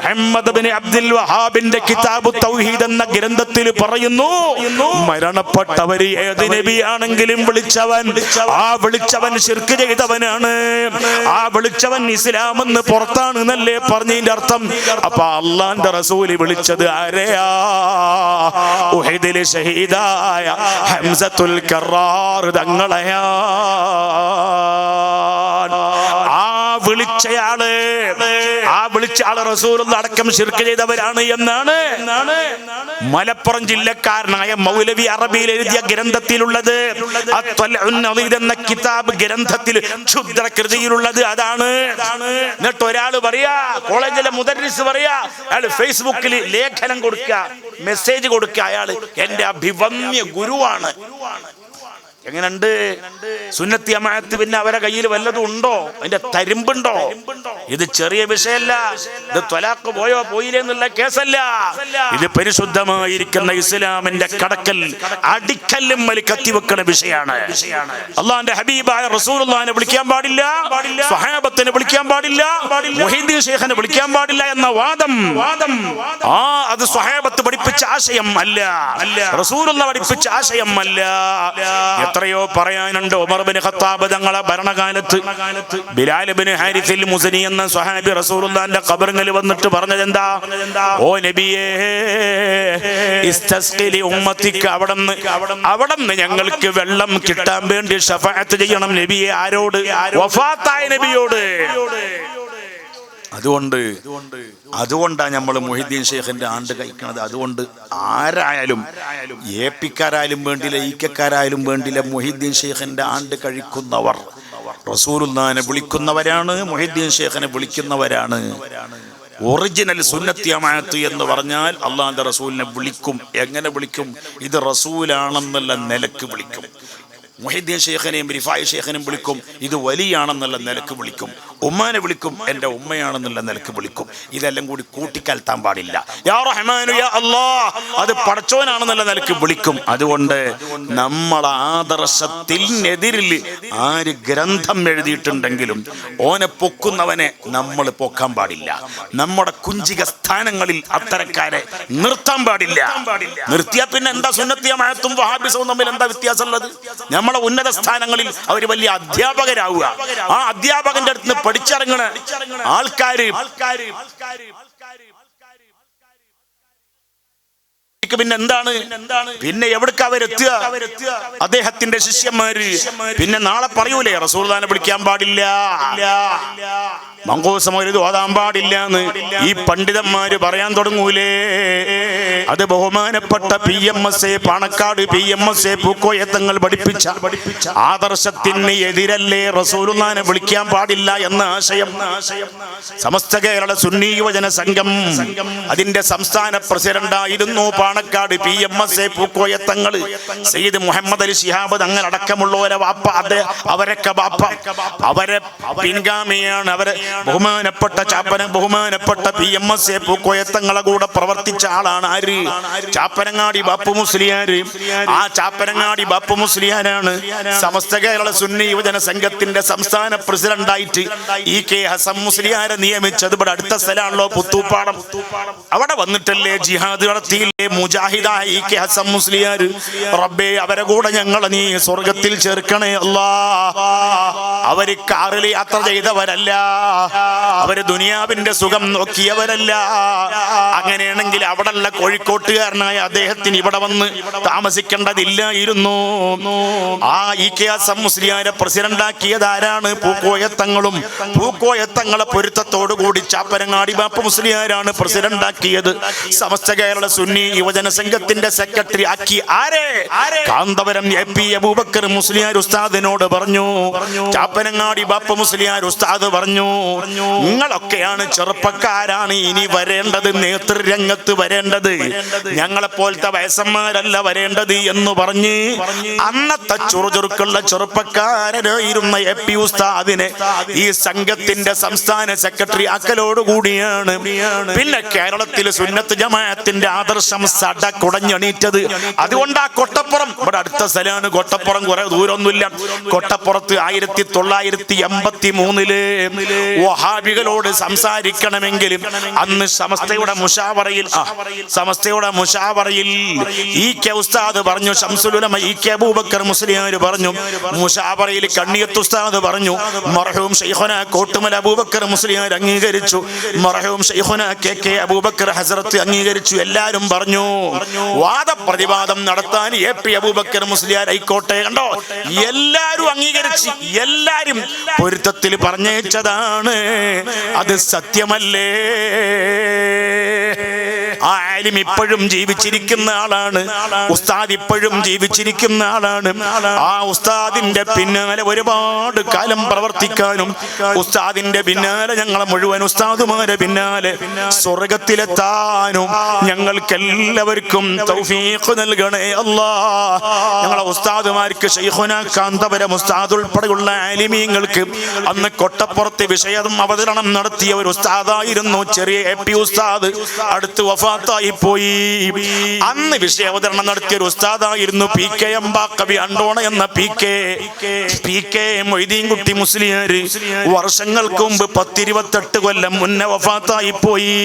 Muhammad bin Abdul വഹാബിന്റെ കിതാബ് തൗഹീദ് എന്ന ഗ്രന്ഥത്തിൽ പറയുന്നു മരണപ്പെട്ടവർ ഏത് നബിയാണെങ്കിലും വിളിച്ചവൻ ആ വിളിച്ചവൻ ശിർക്ക് ചെയ്തവനാണ് ആ വിളിച്ചവൻ ഇസ്ലാം എന്ന് പുറത്താണ് എന്നല്ലേ പറഞ്ഞതിന്റെ അർത്ഥം. അപ്പൊ അള്ളാന്റെ റസൂൽ വിളിച്ചത് ആരെയാ? ഉഹദിൽ ഷഹീദായ ഹംസത്തുൽ കറാർ തങ്ങളെയാ. വിളിച്ചയാൾ. ആ വിളിച്ച ആൾ റസൂൽ അടക്കം ശിർക്ക് ചെയ്തവരാണ് എന്നാണ് മലപ്പുറം ജില്ലക്കാരനായ മൗലവി അറബിയിൽ എഴുതിയ ഗ്രന്ഥത്തിലുള്ളത്. എന്ന കിതാബ് ഗ്രന്ഥത്തിൽ ക്ഷുദ്രകൃതിയിലുള്ളത്. അതാണ്. എന്നിട്ട് ഒരാൾ പറയാ കോളേജിലെ മുദരിസ് പറയാ അയാൾ ഫേസ്ബുക്കിൽ ലേഖനം കൊടുക്ക മെസ്സേജ് കൊടുക്ക. അയാൾ എന്റെ അഭിവന്യ ഗുരുവാണ്. എങ്ങനുണ്ട് സുന്നത്തി അമാത്ത് പിന്നെ അവരെ കയ്യിൽ വല്ലതും ഉണ്ടോ? അതിന്റെ തരിമ്പുണ്ടോ? ഇത് ചെറിയ വിഷയല്ല ഇത് ത്വലാക്ക് പോയോ? പോയില്ലേ എന്നുള്ള കേസല്ല. ഇത് പരിശുദ്ധമായിരിക്കുന്ന ഇസ്ലാമിന്റെ കടക്കൽ അടിക്കല്ലും വലി കത്തിവെക്കുന്ന വിഷയമാണ്. അള്ളാന്റെ ഹബീബായ റസൂലുള്ളാഹിനെ വിളിക്കാൻ പാടില്ല സ്വഹാബത്തിനെ വിളിക്കാൻ പാടില്ല വിളിക്കാൻ പാടില്ല എന്ന വാദം വാദം. ആ അത് സ്വഹാബത്ത് പഠിപ്പിച്ച ആശയം അല്ല റസൂലുള്ള പഠിപ്പിച്ച ആശയം അല്ല എത്രയോ പറയാനുണ്ട് ഉമർ ബിൻ ഖത്താബ് തങ്ങളെ ഭരണകാലത്ത്. ബിലാൽ ബിൻ ഹാരിസിൽ മുസനി എന്ന സ്വഹാബി റസൂലുള്ളാന്റെ ഖബറിൽ വന്നിട്ട് പറഞ്ഞത് എന്താ ഓ നബിയേ ഇസ്തസ്ഖിലി ഉമ്മത്തിക്ക് അവിടുന്ന് അവിടുന്ന് ഞങ്ങൾക്ക് വെള്ളം കിട്ടാൻ വേണ്ടി ഷഫാഅത്ത് ചെയ്യണം നബിയെ ആരോട്? വഫാത്തായ നബിയോട്. അതുകൊണ്ട് അതുകൊണ്ടാണ് നമ്മൾ മൊഹിദ്ദീൻ ഷെയ്ഖിന്റെ ആണ്ട് കഴിക്കുന്നത് അതുകൊണ്ട് ആരായാലും എ പിക്കാരായാലും വേണ്ടില്ല ഈക്കക്കാരായാലും വേണ്ടില്ല മൊഹിദ്ദീൻ ഷെയ്ഖിന്റെ ആണ്ട് കഴിക്കുന്നവർ റസൂലുല്ലാനെ വിളിക്കുന്നവരാണ് മൊഹിദ്ദീൻ ഷെയ്ഖിനെ വിളിക്കുന്നവരാണ്. ഒറിജിനൽ സുന്നത്യമായത്ത് എന്ന് പറഞ്ഞാൽ അള്ളാഹിന്റെ റസൂലിനെ വിളിക്കും. എങ്ങനെ വിളിക്കും? ഇത് റസൂലാണെന്നുള്ള നിലയ്ക്ക് വിളിക്കും. മുഹിദ്ദീൻ ഷെയ്ഖിനെയും റിഫായ് ഷെയ്ഖിനെയും വിളിക്കും. ഇത് വലിയാണെന്നുള്ള നിലയ്ക്ക് വിളിക്കും. ഉമ്മാനെ വിളിക്കും എന്റെ ഉമ്മയാണെന്നുള്ള നിലയ്ക്ക് വിളിക്കും. ഇതെല്ലാം കൂടി കൂട്ടിക്കലത്താൻ പാടില്ല. യാ യാ അത് പടച്ചോനാണെന്നുള്ള നിലയ്ക്ക് വിളിക്കും. അതുകൊണ്ട് നമ്മളെ ആദർശത്തിനെതിരിൽ ആര് ഗ്രന്ഥം എഴുതിയിട്ടുണ്ടെങ്കിലും ഓനെ പൊക്കുന്നവനെ നമ്മൾ പൊക്കാൻ പാടില്ല. നമ്മുടെ കുഞ്ചിക സ്ഥാനങ്ങളിൽ അത്തരക്കാരെ നിർത്താൻ പാടില്ല. നിർത്തിയാ പിന്നെ എന്താ സുന്നത്തിയ മഴത്തും വഹാബിസവും തമ്മിൽ എന്താ വ്യത്യാസമുള്ളത്? നമ്മളെ ഉന്നത സ്ഥാനങ്ങളിൽ അവർ വലിയ അധ്യാപകരാവുക. ആ അധ്യാപകന്റെ അടുത്ത് പഠിച്ചിറങ്ങണ ആൾക്കാര് പിന്നെ എന്താണ്? പിന്നെ എവിടേക്ക് അവരെത്തുക അദ്ദേഹത്തിന്റെ ശിഷ്യന്മാര്. പിന്നെ നാളെ പറയൂലേ റസൂർദാനെ വിളിക്കാൻ പാടില്ല. മങ്കോസം ഒരു ഓതാൻ പാടില്ല എന്ന് ഈ പണ്ഡിതന്മാര് പറയാൻ തുടങ്ങൂലേ. അത് ബഹുമാനപ്പെട്ട P M S A Panakkad P M S A Pookkoya Thangal പഠിപ്പിച്ച ആദർശത്തിന് എതിരല്ലേ റസൂലുനാനെ വിളിക്കാൻ പാടില്ല എന്ന ആശയം. സമസ്ത കേരള സുന്നി യുവജന സംഘം അതിന്റെ സംസ്ഥാന പ്രസിഡന്റായിരുന്നു Panakkad P M S A Pookkoya Thangal Sayyid Muhammad Ali Shihab Thangal അടക്കമുള്ളവരെ വാപ്പ അതെ അവരൊക്കെ വാപ്പ. അവരെ പിൻഗാമിയാണ്. അവരെ ബഹുമാനപ്പെട്ട ചാപ്പന ബഹുമാനപ്പെട്ട പി എം എസ് എ പൂക്കോയത്തങ്ങളെ കൂടെ പ്രവർത്തിച്ച ആളാണ് ആര്? ചാപ്പനങ്ങാടി ബാപ്പു മുസ്ലിയാര്. ആ ചാപ്പനങ്ങാടി ബാപ്പു മുസ്ലിയാരാണ്. സമസ്ത കേരള സുന്നി യുവജന സംഘത്തിന്റെ സംസ്ഥാന പ്രസിഡന്റായിട്ട് ഇ കെ ഹസൻ മുസ്ലിയാരെ നിയമിച്ചത് ഇവിടെ അടുത്ത സ്ഥലമാണല്ലോ പുത്തൂപ്പാടം. അവിടെ വന്നിട്ടല്ലേ ജിഹാദ് നടത്തിയില്ലേ മുജാഹിദായ ഇ കെ ഹസം മുസ്ലിയാർ. റബ്ബേ അവരെ കൂടെ ഞങ്ങളെ നീ സ്വർഗത്തിൽ ചേർക്കണേ അല്ലാ. അവർ കാറിൽ യാത്ര ചെയ്തവരല്ല. അവർ ദുനിയാവിന്റെ സുഖം നോക്കിയവരല്ല. അങ്ങനെയാണെങ്കിൽ അവിടെയുള്ള കോഴിക്കോട്ടുകാരനായ അദ്ദേഹത്തിന് ഇവിടെ വന്ന് താമസിക്കേണ്ടതില്ലായിരുന്നു. ആ ഇ കെ ഹസൻ മുസ്ലിയാരെ പ്രസിഡന്റാക്കിയത് ആരാണ് പൂക്കോയത്തങ്ങളും പൂക്കോയത്തങ്ങളെ പൊരുത്തത്തോടു കൂടി ചാപ്പരങ്ങാടി ബാപ്പ മുസ്ലിയാരാണ് പ്രസിഡന്റാക്കിയത്. സമസ്ത കേരള സുന്നി യുവജന സംഘത്തിന്റെ സെക്രട്ടറി ആക്കി ആരെ? കാന്തപുരം എ പി അബൂബക്കർ മുസ്ലിയാർ ഉസ്താദിനോട് പറഞ്ഞു. ചാപ്പനങ്ങാടി ബാപ്പ മുസ്ലിയാർ ഉസ്താദ് പറഞ്ഞു. നിങ്ങളൊക്കെയാണ് ചെറുപ്പക്കാരാണ് ഇനി വരേണ്ടത് നേതൃരംഗത്ത് വരേണ്ടത്. ഞങ്ങളെ പോലത്തെ വയസ്സന്മാരല്ല വരേണ്ടത് എന്ന് പറഞ്ഞ് അന്നത്തെ ചുറുചുറുക്കുള്ള ചെറുപ്പക്കാരനായിരുന്ന എ പി ഉസ്താദിനെ ഈ സംഘത്തിന്റെ സംസ്ഥാന സെക്രട്ടറി ആക്കലോട് കൂടിയാണ്. പിന്നെ കേരളത്തിൽ സുന്നത്ത് ജമാഅത്തിന്റെ ആദർശം സട കുടഞ്ഞണീറ്റത്. അതുകൊണ്ട് ആ കൊട്ടപ്പുറം. ഇവിടെ അടുത്ത സ്ഥലമാണ് കൊട്ടപ്പുറം. കുറെ ദൂരമൊന്നുമില്ല. കൊട്ടപ്പുറത്ത് ആയിരത്തി തൊള്ളായിരത്തി എൺപത്തി മൂന്നിൽ വഹാബികളോട് സംസാരിക്കണമെങ്കിലും അന്ന് സമസ്തയുടെ മുഷാവറയിൽ സമസ്തയുടെ മുഷാവറയിൽ ഈ കെ ഉസ്താദ് പറഞ്ഞു ശംസുലുലമ ഈ കെ അബൂബക്കർ മുസ്ലിയാർ പറഞ്ഞു മുഷാവറയിൽ കണ്ണിയത്ത് ഉസ്താദ് പറഞ്ഞു മർഹൂം ഷെയ്ഖുന കോട്ടുമല അബൂബക്കർ മുസ്ലിയാർ അംഗീകരിച്ചു മർഹൂം ഷെയ്ഖുന കെ കെ അബൂബക്കർ ഹസരത്ത് അംഗീകരിച്ചു എല്ലാരും പറഞ്ഞു. വാദപ്രതിവാദം നടത്താൻ എ പി അബൂബക്കർ മുസ്ലിയാർ ആയിക്കോട്ടെ കണ്ടോ? എല്ലാരും അംഗീകരിച്ച് എല്ലാരും പൊരുത്തത്തിൽ പറഞ്ഞേച്ചതാണ് അത് സത്യമല്ലേ? ആ ആലിം ഇപ്പോഴും ജീവിച്ചിരിക്കുന്ന ആളാണ്. ഉസ്താദ് ഇപ്പോഴും ജീവിച്ചിരിക്കുന്ന ആളാണ്. ആ ഉസ്താദിന്റെ പിന്നാലെ ഒരുപാട് കാലം പ്രവർത്തിക്കാനും ഉസ്താദിന്റെ പിന്നാലെ ഞങ്ങളെ മുഴുവൻ ഉസ്താദുമാരെ പിന്നാലെ സ്വർഗത്തിലെത്താനും ഞങ്ങൾക്കെല്ലാവർക്കും തൗഫീഖ് നൽകണേ അല്ലാ. ഞങ്ങളെ ഉസ്താദുമാർക്ക് ഷെയ്ഖുന കാന്തപുരം ഉസ്താദ് ഉൾപ്പെടെയുള്ള ആലിമീങ്ങൾക്ക് അന്ന് കൊട്ടപ്പുറത്ത് വിഷയം അവതരണം നടത്തിയ ഒരു ഉസ്താദായിരുന്നു ചെറിയ എ പി ഉസ്താദ്. അടുത്ത് വഫാത്തായി പോയി. അന്ന് വിഷയ അവതരണം നടത്തിയ ഒരു ഉസ്താദായിരുന്നു P K M Baqavi Andona എന്ന P K. P K Moideenkutty Musliyar വർഷങ്ങൾക്ക് മുമ്പ് പത്തിരുപത്തെട്ട് കൊല്ലം മുന്നേ വഫാത്തായി പോയി.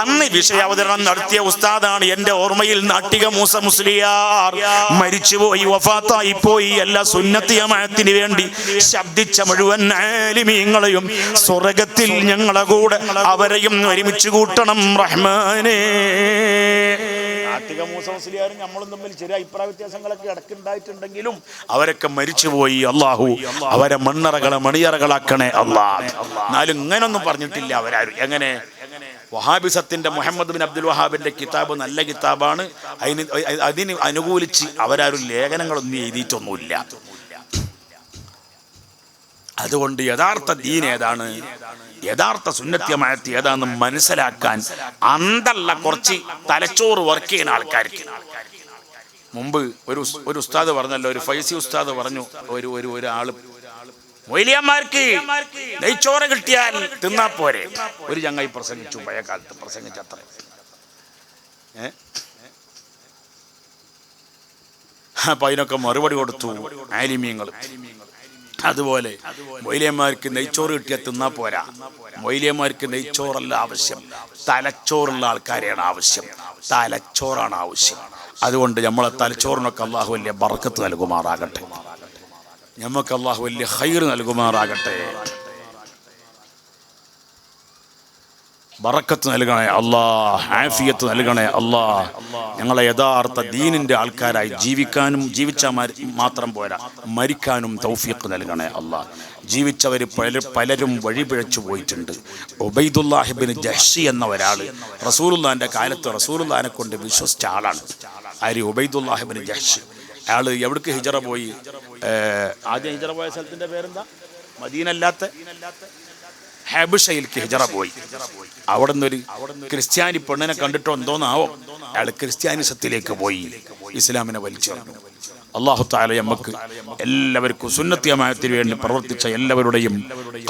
അന്ന് വിഷയ അവതരണം നടത്തിയ ഉസ്താദാണ് എന്റെ ഓർമ്മയിൽ നാട്ടിക മൂസ മുസ്ലിയാർ. മരിച്ചുപോയി വഫാത്തായി പോയി. എല്ലാ സുന്നത്തിയമായത്തിന് വേണ്ടി ശബ്ദിച്ച മുഴുവൻ ആലിമീങ്ങളെയും സ്വർഗത്തിൽ ഞങ്ങളെ കൂടെ അവരെയും ഒരുമിച്ച് കൂട്ടണം റഹ്മാനേ. നാട്ടിക മൂസ മുസ്ലിയാരും നമ്മളും തമ്മിൽ ചെറിയ അഭിപ്രായ വ്യത്യാസങ്ങളൊക്കെ ഇടക്കുണ്ടായിട്ടുണ്ടെങ്കിലും അവരൊക്കെ മരിച്ചുപോയി അള്ളാഹു. അവരെ മണ്ണറകളെ മണിയറകളാക്കണേ അള്ളാഹ് എന്നാലും ഇങ്ങനൊന്നും പറഞ്ഞിട്ടില്ല അവരാരും. എങ്ങനെ? വഹാബിസത്തിന്റെ മുഹമ്മദ് ബിൻ അബ്ദുൽ വഹാബിന്റെ കിതാബ് നല്ല കിതാബാണ്. അതിന് അതിന് അനുകൂലിച്ച് അവരാരും ലേഖനങ്ങളൊന്നും എഴുതിയിട്ടൊന്നുമില്ല. അതുകൊണ്ട് യഥാർത്ഥ ദീൻ ഏതാണ്? യഥാർത്ഥ സുന്നത്യമായത്തി ഏതാണെന്ന് മനസ്സിലാക്കാൻ അന്തല്ല കുറച്ച് തലച്ചോറ് വർക്ക് ചെയ്യുന്ന ആൾക്കാർക്ക്. മുമ്പ് ഒരു ഒരു ഉസ്താദ് പറഞ്ഞല്ലോ ഒരു ഫൈസി ഉസ്താദ് പറഞ്ഞു ഒരു ഒരു ഒരാൾ മൊയ്ലിയന്മാർക്ക് നെയ്ച്ചോറ് കിട്ടിയാൽ തിന്നാ പോരെ. ഒരു ചങ്ങായി പ്രസംഗിച്ചു പഴയ കാലത്ത് പ്രസംഗിച്ചത്ര ഏ? അപ്പൊ അതിനൊക്കെ മറുപടി കൊടുത്തു ആലിമ്യങ്ങൾ അതുപോലെ മൊയ്ലിയന്മാർക്ക് നെയ്ച്ചോറ് കിട്ടിയാൽ തിന്നാ പോരാ. മൊയ്ലിയന്മാർക്ക് നെയ്ച്ചോറല്ല ആവശ്യം. തലച്ചോറുള്ള ആൾക്കാരെയാണ് ആവശ്യം. തലച്ചോറാണ് ആവശ്യം. അതുകൊണ്ട് നമ്മളെ തലച്ചോറിനൊക്കെ അള്ളാഹു വലിയ ബർക്കത്ത് നൽകുമാറാകട്ടെ. നമുക്ക് അള്ളാഹു വലിയ ഹൈർ നൽകുമാറാകട്ടെ. ബറക്കത്ത് നൽകണേ അല്ലാ ആഫിയത്ത് നൽകണേ അല്ലാ. ഞങ്ങളെ യഥാർത്ഥ ദീനിന്റെ ആൾക്കാരായി ജീവിക്കാനും ജീവിച്ചാൽ മാത്രം പോരാ. മരിക്കാനും തൗഫീഖ് നൽകണേ അല്ലാ. ജീവിച്ചവർ പല പലരും വഴിപിഴച്ചു പോയിട്ടുണ്ട്. ഒബൈദുല്ലാഹിബിൻ ജഹ്ഷി എന്ന ഒരാൾ റസൂലുല്ലാന്റെ കാലത്ത് റസൂലുല്ലാനെ കൊണ്ട് വിശ്വസിച്ച ആളാണ്. ആര്? ഒബൈദുല്ലാഹിബിൻ ജഹ്ഷി. അയാൾ എവിടേക്ക് ഹിജറ പോയി? ആദ്യം ഹിജറ പോയ സ്ഥലത്തിന്റെ പേരെന്താ? മദീനല്ലാത്ത ഹാബിഷയിലേക്ക് ഹിജറ പോയി. അവിടെ നിന്നൊരു ക്രിസ്ത്യാനി പെണ്ണിനെ കണ്ടിട്ടോ എന്തോന്നാവോ? അയാൾ ക്രിസ്ത്യാനിസത്തിലേക്ക് പോയി. ഇസ്ലാമിനെ വലിച്ചെറിഞ്ഞു അള്ളാഹു താല നമുക്ക് എല്ലാവർക്കും സുന്നത്തിയമായത്തിന് വേണ്ടി പ്രവർത്തിച്ച എല്ലാവരുടെയും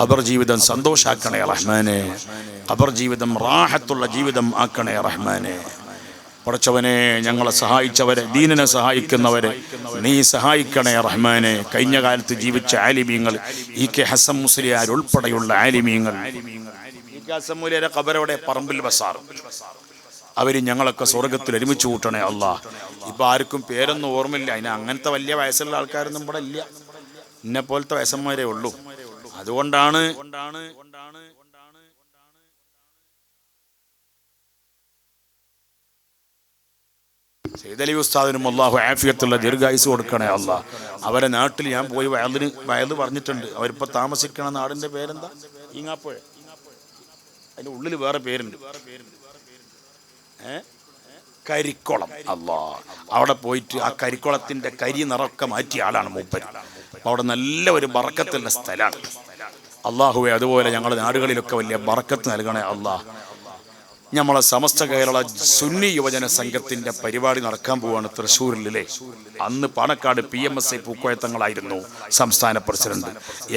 ഖബർ ജീവിതം സന്തോഷാക്കണേ റഹ്മാനെ. ഖബർ ജീവിതം റാഹത്തുള്ള ജീവിതം ആക്കണേ റഹ്മാനെ. പടച്ചവനെ ഞങ്ങളെ സഹായിച്ചവരെ ദീനിനെ സഹായിക്കുന്നവരെ നീ സഹായിക്കണേ റഹ്മാനെ. കഴിഞ്ഞ കാലത്ത് ജീവിച്ച ആലിമീങ്ങൾ ഇ കെ ഹസൻ മുസ്ലിയാർ ഉൾപ്പെടെയുള്ള ആലിമീങ്ങൾ. ഇ കെ ഹസൻ മുസ്ലിയാരെ ഖബറോടെ പറമ്പിൽ ബസാർ. അവർ ഞങ്ങളൊക്കെ സ്വർഗത്തിൽ ഒരുമിച്ച് കൂട്ടണേ അല്ല ഇപ്പൊ ആർക്കും പേരൊന്നും ഓർമ്മയില്ല. അതിന് അങ്ങനത്തെ വലിയ വയസ്സുള്ള ആൾക്കാരൊന്നും ഇവിടെ ഇല്ല. എന്നെ പോലത്തെ വയസ്സന്മാരേ ഉള്ളൂ. അതുകൊണ്ടാണ് സെയ്തലി ഉസ്താദിനും അള്ളാഹു ആഫിയത്തുള്ള ദീർഘായുസ് കൊടുക്കണേ അല്ല. അവരെ നാട്ടിൽ ഞാൻ പോയി വയലിന് വയൽ പറഞ്ഞിട്ടുണ്ട്. അവരിപ്പോൾ താമസിക്കണ നാടിന്റെ പേരെന്താ? ഈങ്ങാപ്പുഴ. അതിന്റെ ഉള്ളിൽ വേറെ പേരുണ്ട്. ഏ? കരിക്കുളം. അല്ലാ. അവിടെ പോയിട്ട് ആ കരിക്കുളത്തിന്റെ കരി നിറക്കെ മാറ്റിയ ആളാണ് മൂപ്പൻ അവിടെ നല്ല ഒരു ബറക്കത്തുള്ള സ്ഥലമാണ് അള്ളാഹുവെ അതുപോലെ ഞങ്ങളുടെ നാടുകളിലൊക്കെ വലിയ ബറക്കത്ത് നൽകണേ അല്ലാ. നമ്മളെ സമസ്ത കേരള സുന്നി യുവജന സംഘത്തിന്റെ പരിപാടി നടക്കാൻ പോവാണ് തൃശ്ശൂരിലെ അന്ന് Panakkad P M S I പൂക്കോയത്തങ്ങളായിരുന്നു സംസ്ഥാന പ്രസിഡന്റ്.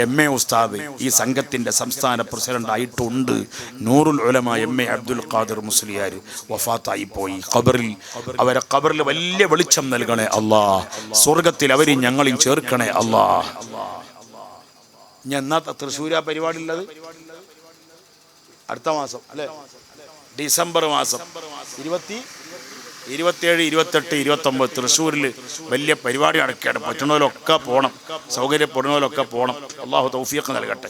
എം എ ഉസ്താദ് ഈ സംഘത്തിന്റെ സംസ്ഥാന പ്രസിഡന്റ് ആയിട്ടുണ്ട് നൂറുൽ ഉലമ എം എ അബ്ദുൽ ഖാദർ മുസ്ലിയാർ വഫാത്തായി പോയി. ഖബറിൽ അവരെ ഖബറിൽ വലിയ വെളിച്ചം നൽകണേ അല്ലാ സ്വർഗത്തിൽ അവരെയും ഞങ്ങളെയും ചേർക്കണേ അല്ലാ ഞാൻ എന്നാ തൃശ്ശൂരാ പരിപാടി ഉള്ളത്? അടുത്ത മാസം അല്ലേ? ഡിസംബർ മാസം ഇരുപത്തി ഇരുപത്തിയേഴ് ഇരുപത്തെട്ട് ഇരുപത്തൊമ്പത് തൃശ്ശൂരിൽ വലിയ പരിപാടി നടക്കുകയാണ് പറ്റുന്നതിലൊക്കെ പോകണം സൗകര്യപ്പെടുന്നതിലൊക്കെ പോകണം അള്ളാഹു തൗഫീഖ് നൽകട്ടെ.